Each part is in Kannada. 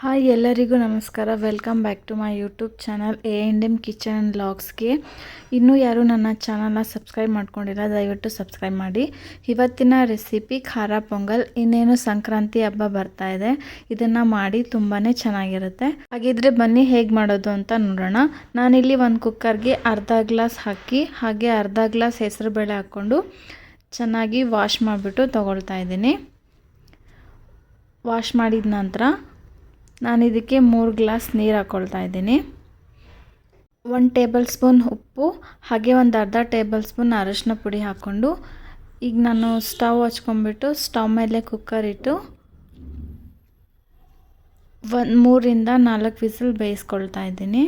ಹಾಯ್ ಎಲ್ಲರಿಗೂ ನಮಸ್ಕಾರ. Welcome back to my YouTube channel A and M kitchen and ಲಾಗ್ಸ್ಗೆ ಇನ್ನೂ ಯಾರೂ ನನ್ನ ಚಾನಲ್ನ ಸಬ್ಸ್ಕ್ರೈಬ್ ಮಾಡ್ಕೊಂಡಿಲ್ಲ, ದಯವಿಟ್ಟು ಸಬ್ಸ್ಕ್ರೈಬ್ ಮಾಡಿ. ಇವತ್ತಿನ ರೆಸಿಪಿ ಖಾರ ಪೊಂಗಲ್, ಇನ್ನೇನು ಸಂಕ್ರಾಂತಿ ಹಬ್ಬ ಬರ್ತಾ ಇದೆ. ಇದನ್ನು ಮಾಡಿ ತುಂಬಾ ಚೆನ್ನಾಗಿರುತ್ತೆ. ಹಾಗಿದ್ರೆ ಬನ್ನಿ ಹೇಗೆ ಮಾಡೋದು ಅಂತ ನೋಡೋಣ. ನಾನಿಲ್ಲಿ ಒಂದು ಕುಕ್ಕರ್ಗೆ ಅರ್ಧ ಗ್ಲಾಸ್ ಹಾಕಿ, ಹಾಗೆ ಅರ್ಧ ಗ್ಲಾಸ್ ಹೆಸರುಬೇಳೆ ಹಾಕ್ಕೊಂಡು ಚೆನ್ನಾಗಿ ವಾಶ್ ಮಾಡಿಬಿಟ್ಟು ತೊಗೊಳ್ತಾ ಇದ್ದೀನಿ. ವಾಶ್ ಮಾಡಿದ ನಂತರ ನಾನು ಇದಕ್ಕೆ ಮೂರು ಗ್ಲಾಸ್ ನೀರು ಹಾಕ್ಕೊಳ್ತಾ ಇದ್ದೀನಿ. ಒಂದು ಟೇಬಲ್ ಸ್ಪೂನ್ ಉಪ್ಪು, ಹಾಗೆ ಒಂದು ಅರ್ಧ ಟೇಬಲ್ ಸ್ಪೂನ್ ಅರಶಿನ ಪುಡಿ ಹಾಕ್ಕೊಂಡು, ಈಗ ನಾನು ಸ್ಟವ್ ಹಚ್ಕೊಂಬಿಟ್ಟು ಸ್ಟವ್ ಮೇಲೆ ಕುಕ್ಕರ್ ಇಟ್ಟು ಒಂದು ಮೂರಿಂದ ನಾಲ್ಕು ವಿಸಿಲ್ ಬೇಯಿಸ್ಕೊಳ್ತಾ ಇದ್ದೀನಿ.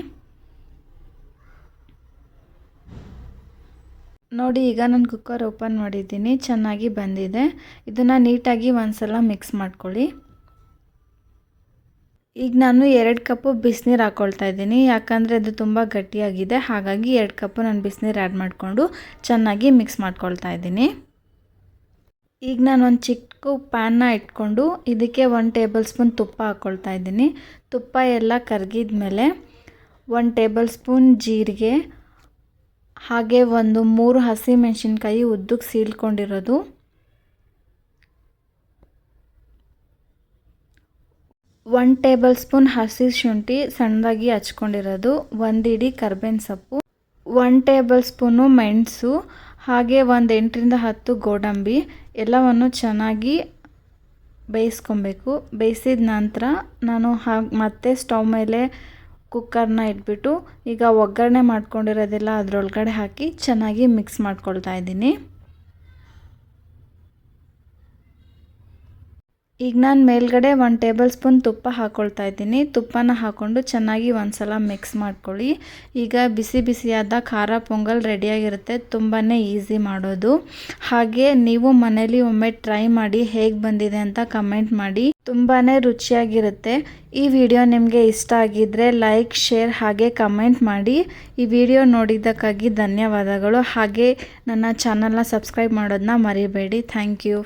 ನೋಡಿ, ಈಗ ನಾನು ಕುಕ್ಕರ್ ಓಪನ್ ಮಾಡಿದ್ದೀನಿ, ಚೆನ್ನಾಗಿ ಬಂದಿದೆ. ಇದನ್ನು ನೀಟಾಗಿ ಒಂದು ಸಲ ಮಿಕ್ಸ್ ಮಾಡ್ಕೊಳ್ಳಿ. ಈಗ ನಾನು ಎರಡು ಕಪ್ಪು ಬಿಸಿನೀರು ಹಾಕ್ಕೊಳ್ತಾ ಇದ್ದೀನಿ. ಯಾಕಂದರೆ ಅದು ತುಂಬ ಗಟ್ಟಿಯಾಗಿದೆ. ಹಾಗಾಗಿ ಎರಡು ಕಪ್ಪು ನಾನು ಬಿಸಿನೀರು ಆ್ಯಡ್ ಮಾಡಿಕೊಂಡು ಚೆನ್ನಾಗಿ ಮಿಕ್ಸ್ ಮಾಡ್ಕೊಳ್ತಾ ಇದ್ದೀನಿ. ಈಗ ನಾನು ಒಂದು ಚಿಕ್ಕ ಪ್ಯಾನ್ನ ಇಟ್ಕೊಂಡು ಇದಕ್ಕೆ ಒನ್ ಟೇಬಲ್ ಸ್ಪೂನ್ ತುಪ್ಪ ಹಾಕ್ಕೊಳ್ತಾ ಇದ್ದೀನಿ. ತುಪ್ಪ ಎಲ್ಲ ಕರಗಿದ ಮೇಲೆ ಒನ್ ಟೇಬಲ್ ಸ್ಪೂನ್ ಜೀರಿಗೆ, ಹಾಗೆ ಒಂದು ಮೂರು ಹಸಿಮೆಣಸಿನ್ಕಾಯಿ ಉದ್ದಕ್ಕೆ ಸೀಳ್ಕೊಂಡಿರೋದು. ಒನ್ ಟೇಬಲ್ ಸ್ಪೂನ್ ಹಸಿ ಶುಂಠಿ ಸಣ್ಣದಾಗಿ ಹಚ್ಕೊಂಡಿರೋದು, ಒಂದು ಇಡೀ ಕರ್ಬೇವಿನ ಸೊಪ್ಪು ಒನ್ ಟೇಬಲ್ ಸ್ಪೂನು ಮೆಣಸು, ಹಾಗೆ ಒಂದು ಎಂಟರಿಂದ ಹತ್ತು ಗೋಡಂಬಿ, ಎಲ್ಲವನ್ನು ಚೆನ್ನಾಗಿ ಬೇಯಿಸ್ಕೊಬೇಕು. ಬೇಯಿಸಿದ ನಂತರ ನಾನು ಹಾಗೆ ಮತ್ತೆ ಸ್ಟವ್ ಮೇಲೆ ಕುಕ್ಕರ್ನ ಇಟ್ಬಿಟ್ಟು ಈಗ ಒಗ್ಗರಣೆ ಮಾಡ್ಕೊಂಡಿರೋದೆಲ್ಲ ಅದರೊಳಗಡೆ ಹಾಕಿ ಚೆನ್ನಾಗಿ ಮಿಕ್ಸ್ ಮಾಡ್ಕೊಳ್ತಾ ಇದ್ದೀನಿ. ಈಗ ನಾನು ಮೇಲ್ಗಡೆ ಒಂದು ಟೇಬಲ್ ಸ್ಪೂನ್ ತುಪ್ಪ ಹಾಕ್ಕೊಳ್ತಾ ಇದ್ದೀನಿ. ತುಪ್ಪನ ಹಾಕ್ಕೊಂಡು ಚೆನ್ನಾಗಿ ಒಂದು ಸಲ ಮಿಕ್ಸ್ ಮಾಡ್ಕೊಳ್ಳಿ. ಈಗ ಬಿಸಿ ಬಿಸಿಯಾದ ಖಾರ ಪೊಂಗಲ್ ರೆಡಿಯಾಗಿರುತ್ತೆ ತುಂಬಾ ಈಸಿ ಮಾಡೋದು. ಹಾಗೆ ನೀವು ಮನೇಲಿ ಒಮ್ಮೆ ಟ್ರೈ ಮಾಡಿ ಹೇಗೆ ಬಂದಿದೆ ಅಂತ ಕಮೆಂಟ್ ಮಾಡಿ. ತುಂಬಾ ರುಚಿಯಾಗಿರುತ್ತೆ. ಈ ವಿಡಿಯೋ ನಿಮಗೆ ಇಷ್ಟ ಆಗಿದ್ದರೆ ಲೈಕ್ ಶೇರ್ ಹಾಗೆ ಕಮೆಂಟ್ ಮಾಡಿ. ಈ ವಿಡಿಯೋ ನೋಡಿದ್ದಕ್ಕಾಗಿ ಧನ್ಯವಾದಗಳು. ಹಾಗೆ ನನ್ನ ಚಾನಲ್ನ ಸಬ್ಸ್ಕ್ರೈಬ್ ಮಾಡೋದನ್ನ ಮರಿಬೇಡಿ. Thank you